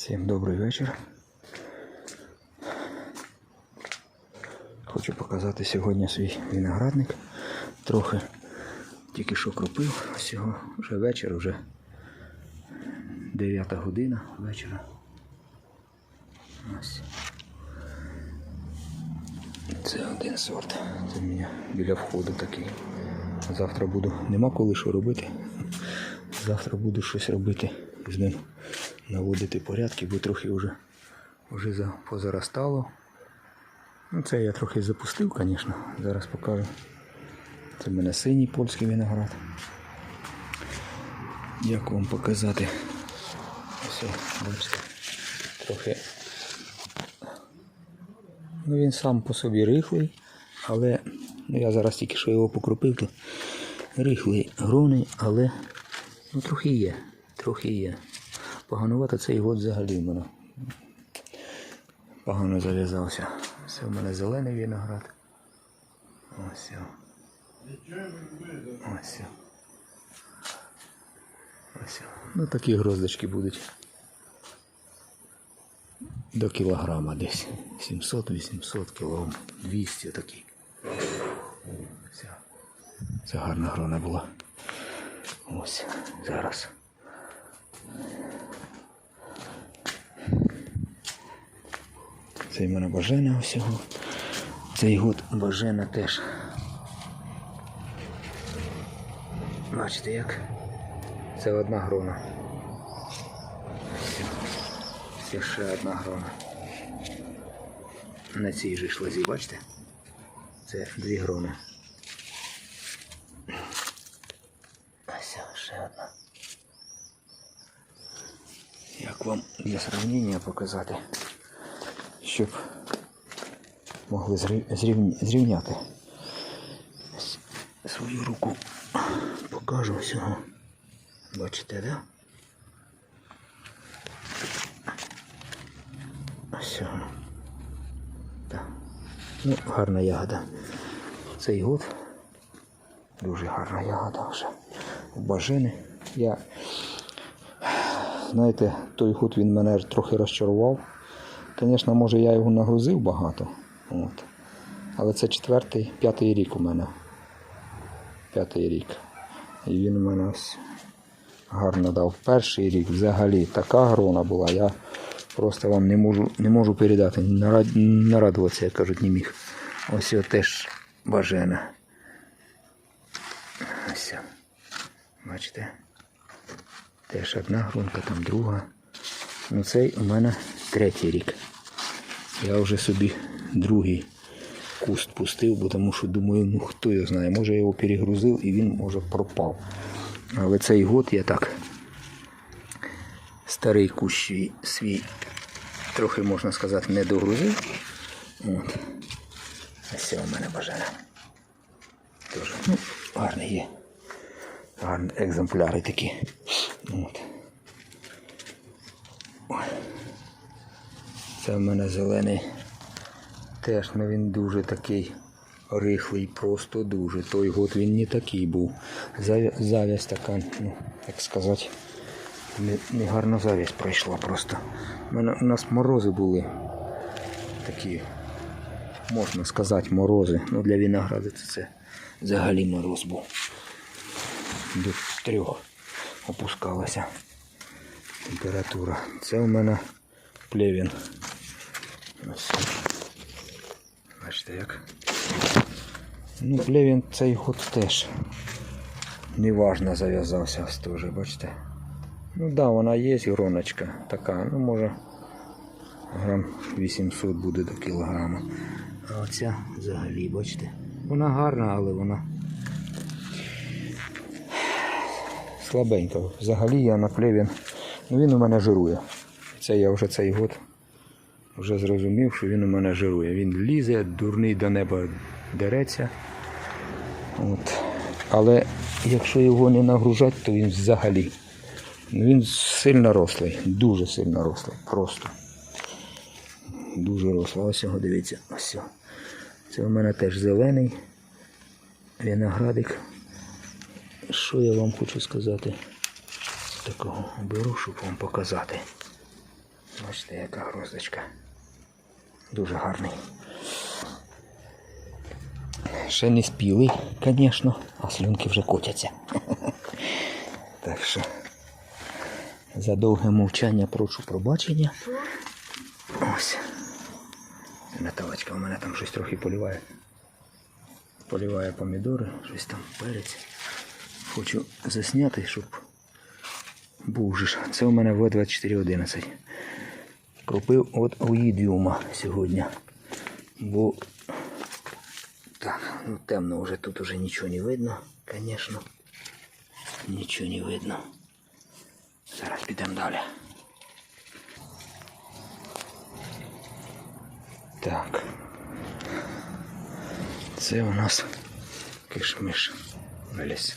Всім добрий вечір. Хочу показати сьогодні свій виноградник. Трохи тільки що кропив. Ось його вже вечір, вже 9 година вечора. Ось. Це один сорт. Це в мене біля входу такий. Завтра буду. Нема коли що робити. Завтра буду щось робити з ним. Наводити порядки, бо трохи вже, вже позаростало. Ну, це я трохи запустив, звісно. Зараз покажу. Це в мене синій польський виноград. Як вам показати? Ось, бачите, трохи. Ну він сам по собі рихлий, але ну, я зараз тільки що його покропив, то рихлий грони, але ну, трохи є. Трохи є. Поганувато цей год взагалі в мене погано зав'язався. Це в мене зелений виноград. Ось. Ось. Ось. Ну такі гроздочки будуть. До кілограма десь. 700-800 кілограм. 200 такі. Все. Це гарна грона була. Ось. Зараз. Цей в мене бажена всього. Цей год бажена теж. Бачите як? Це одна грона. Все. Це ще одна грона. На цій же ж лозі, бачите? Це дві грони. Ось ще одна. Як вам для сравнення показати, щоб могли зрівняти свою руку. Покажу всього. Бачите, да? Ось. Так. Ну, гарна ягода. Цей год дуже гарна ягода вже. У бажини. Я знаєте, той год він мене трохи розчарував. Звісно, може я його нагрузив багато. От. Але це четвертий, п'ятий рік у мене. П'ятий рік. І він у мене ось гарно дав. Перший рік взагалі така грона була. Я просто вам не можу, не можу передати. Нарад, нарадуватися, як кажуть, не міг. Ось його теж бажена. Ось. Бачите? Теж одна грунка, там друга. Ну цей у мене третій рік. Я вже собі другий куст пустив, бо тому що думаю, ну хто його знає, може я його перегрузив і він може пропав. Але цей год я так старий кущ свій, трохи можна сказати не догрузив. От. Ось у мене бажання. Тоже, ну, гарний є. Гарні екземпляри такі. От. Це в мене зелений. Теж ну він дуже такий рихлий, просто дуже. Той год він не такий був. Зав'я- Зав'язь така, ну, як сказати, не, гарна зав'язь пройшла просто. У, мене, у нас морози були такі, можна сказати, морози. Ну для винограду це, це взагалі мороз був. До трьох опускалася температура. Це у мене плевін. Ось. Бачите як. Ну, плевін цей год теж неважно зав'язався теж, бачите. Ну так, да, вона є гроночка така, ну може грам 800 буде до кілограма. А оця взагалі, бачите. Вона гарна, але вона слабенька. Взагалі я на плевін. Ну він у мене жирує. Це я вже цей год вже зрозумів, що він у мене жирує. Він лізе, дурний до неба дереться. От. Але якщо його не нагружати, то він взагалі. Він сильно рослий, дуже сильно рослий. Просто. Дуже рослий. Ось його дивіться. Ось. Це у мене теж зелений виноградик. Що я вам хочу сказати? Такого беру, щоб вам показати. Бачите, яка гроздочка. Дуже гарний. Ще не спілий, звісно, а слюнки вже котяться. Так що за довге мовчання прошу пробачення. Ось. Наталочка у мене там щось трохи поліває. Поліває помідори, щось там перець. Хочу засняти, щоб був же. Це у мене В2411. Купив от Оїдіума сьогодні. Бо так, ну темно вже тут уже нічого не видно, звісно. Нічого не видно. Зараз підемо далі. Так. Це у нас кишмиш. Виліз.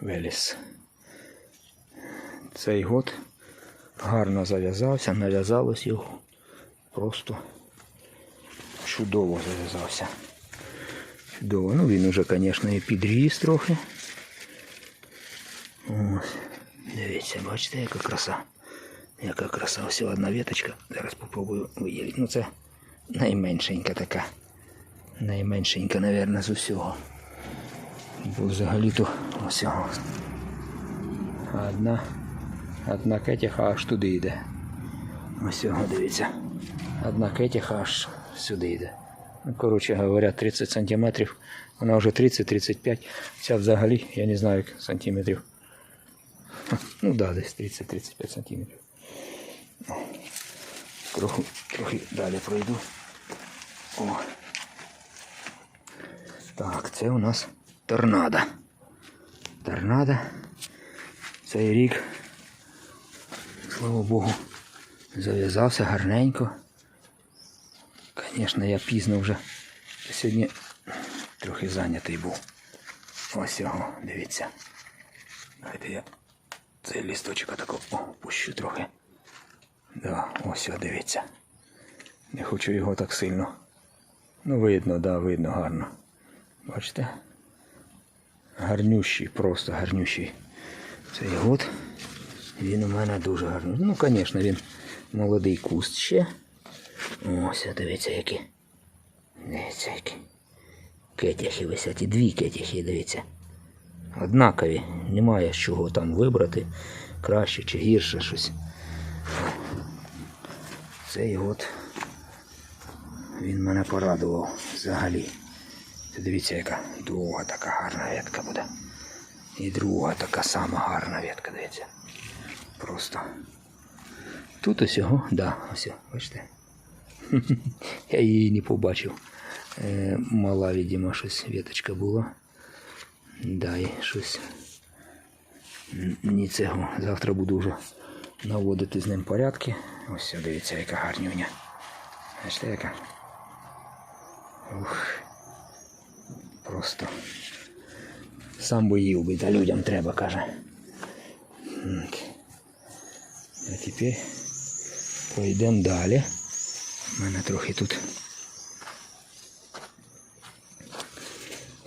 Виліз. Цей год гарно зав'язався, нав'язалось його. Просто чудово зав'язався. Чудово. Ну він уже, звісно, і підріс трохи. Ось. Дивіться, бачите, яка краса. Яка краса. Ось одна веточка. Зараз попробую виділити. Ну це найменшенька така. Найменшенька, мабуть, з усього. Бо взагалі-то. А Одна, одна кетяха аж туди йде. Ось його, дивіться. Одна кетяха аж сюди йде. Ну, коротше говоря, 30 сантиметрів. Вона вже 30-35. Ця взагалі, я не знаю, як сантиметрів. Ха, Ну да, десь 30-35 сантиметрів. Трохи, трохи далі пройду. О. Так, це у нас торнадо. Торнадо. Цей рік, Слава Богу, зав'язався гарненько. Звісно, я пізно вже сьогодні трохи зайнятий був. Ось його, дивіться. Давайте я цей лісточок отако о, пущу трохи. Да, ось його, дивіться. Не хочу його так сильно. Ну, видно, да, видно гарно. Бачите? Гарнющий, просто гарнющий. Цей год. Він у мене дуже гарний. Ну, звісно, він молодий куст ще. Ось, дивіться, які. Дивіться, які. Кетяхи висять. І дві кетяхи, дивіться. Однакові. Немає з чого там вибрати. Краще чи гірше щось. Цей год він мене порадував взагалі. Дивіться, яка довга така гарна ветка буде. І друга така сама гарна ветка, дивіться. Просто. Тут ось його, да, ось, бачите. Я її не побачив. Е, мала, видимо, щось веточка була. Да, і щось. Ні цього. Завтра буду вже наводити з ним порядки. Ось дивіться, яка гарнюня. Бачите, яка. Ух. Просто. Сам би їв би, та людям треба, каже. А тепер пойдемо далі. У мене трохи тут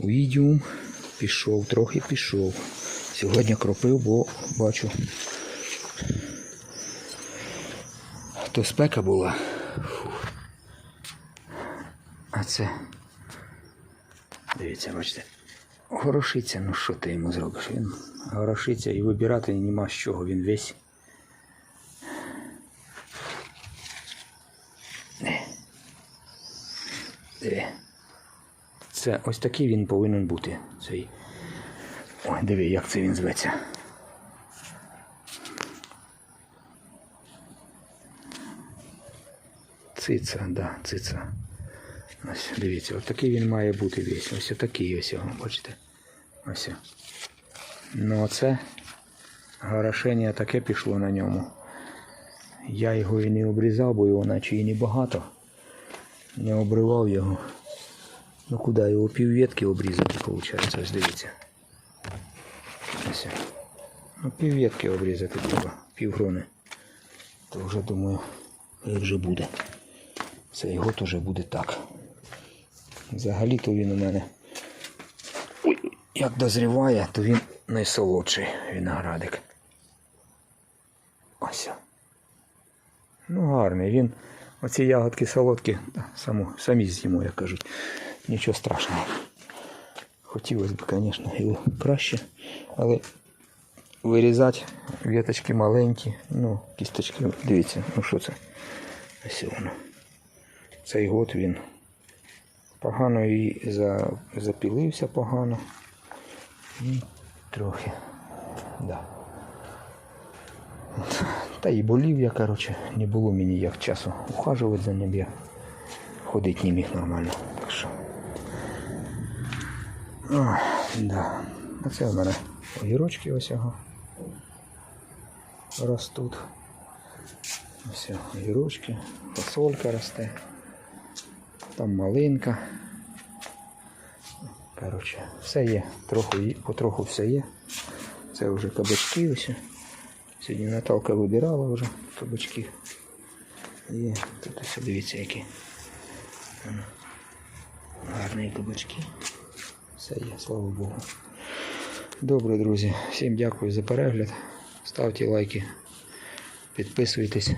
Уїдіум пішов, трохи пішов. Сьогодні кропив, бо бачу. То спека була. А це. Дивіться, бачите. Горошиться, ну що ти йому зробиш? Він горошиться і вибирати нема з чого, він весь. Не. Диви. Це ось такий він повинен бути. Цей. Ой, диви, як це він зветься. Цица, да, цица. Ось, дивіться, ось такий він має бути весь. Ось такий ось його, бачите? Ось. Ну оце горошення таке пішло на ньому. Я його і не обрізав, бо його наче і не багато. Не обривав його. Ну куди його півветки обрізати, виходить, ось дивіться. Ось. Ну, півветки обрізати треба, півгрони. То вже думаю, як вже буде. Цей год уже буде так. Взагалі-то він у мене. Як дозріває, то він найсолодший виноградик. Ось. Ну, гарний. Він. Оці ягодки солодкі, саму, самі з'їмо, як кажуть. Нічого страшного. Хотілося б, звісно, і краще. Але вирізати віточки маленькі, ну, кісточки, дивіться, ну що це? Ось воно. Цей год він погано і за, запілився погано. І трохи. Да. Та і болів я, коротше, не було мені як часу ухажувати за ним, я ходити не міг нормально. Так що. О, да. Оце в мене огірочки ось ростуть. Ось огірочки, фасолька росте. Там малинка. Коротше, все є. Трохи, потроху все є. Це вже кабачки ось. Сьогодні Наталка вибирала вже кабачки. І тут ось дивіться які. Гарні кабачки. Все є, слава Богу. Добре, друзі. Всім дякую за перегляд. Ставте лайки, підписуйтесь,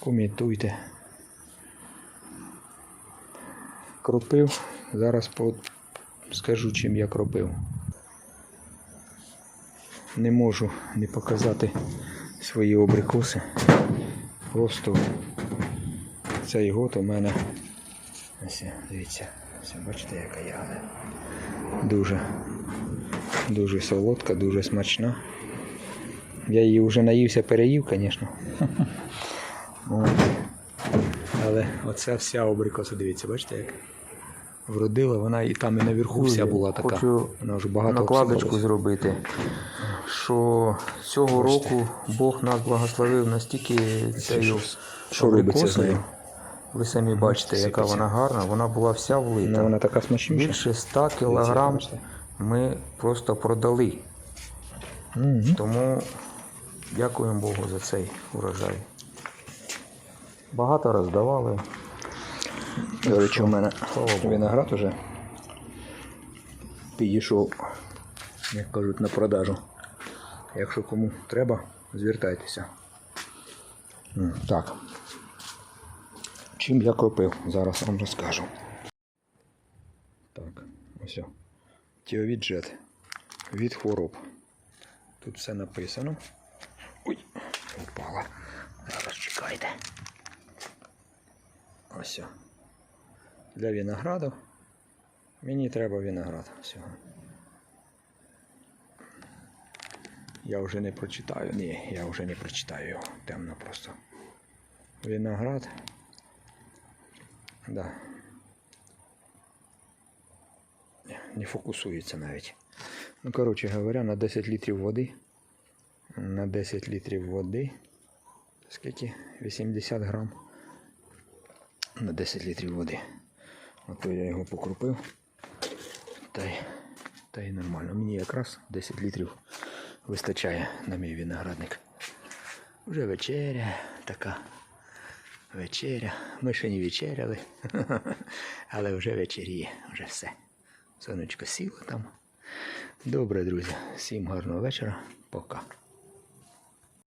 коментуйте. Кропив. Зараз по... скажу, чим я кропив. Не можу не показати свої обрикоси. Просто цей год у мене. Ось, дивіться, ось, бачите, яка ягода. Дуже, дуже солодка, дуже смачна. Я її вже наївся, переїв, звісно. Але оця вся обрикоса, дивіться, бачите, як вродила, вона і там і наверху вся була така. Хочу Вона вже багато накладочку зробити, що цього року Бог нас благословив настільки цією що абрикосою. Ви самі бачите, яка вона гарна, вона була вся влита. Ну, вона така смачніша. Більше 100 кілограм ми просто продали. Тому дякуємо Богу за цей урожай. Багато роздавали. До речі, у мене виноград уже підійшов, як кажуть, на продажу. Якщо кому треба, звертайтеся. Так. Чим я кропив, зараз вам розкажу. Так, ось. Тіовіджет від хвороб. Тут все написано. Ой, впала. Зараз чекайте. Ось. Для винограду. Мені треба виноград всього. Я вже не прочитаю. Ні, я вже не прочитаю його. Темно просто. Виноград. Да. Не фокусується навіть. Ну, коротше говоря, на 10 літрів води. На 10 літрів води. Скільки? 80 грам. На 10 літрів води. Ото я його покрупив. Та й, та й нормально. Мені якраз 10 літрів вистачає на мій виноградник. Вже вечеря така. Вечеря. Ми ще не вечеряли. Але вже вечеріє, вже все. Сонечко сіло там. Добре, друзі. Всім гарного вечора. Пока.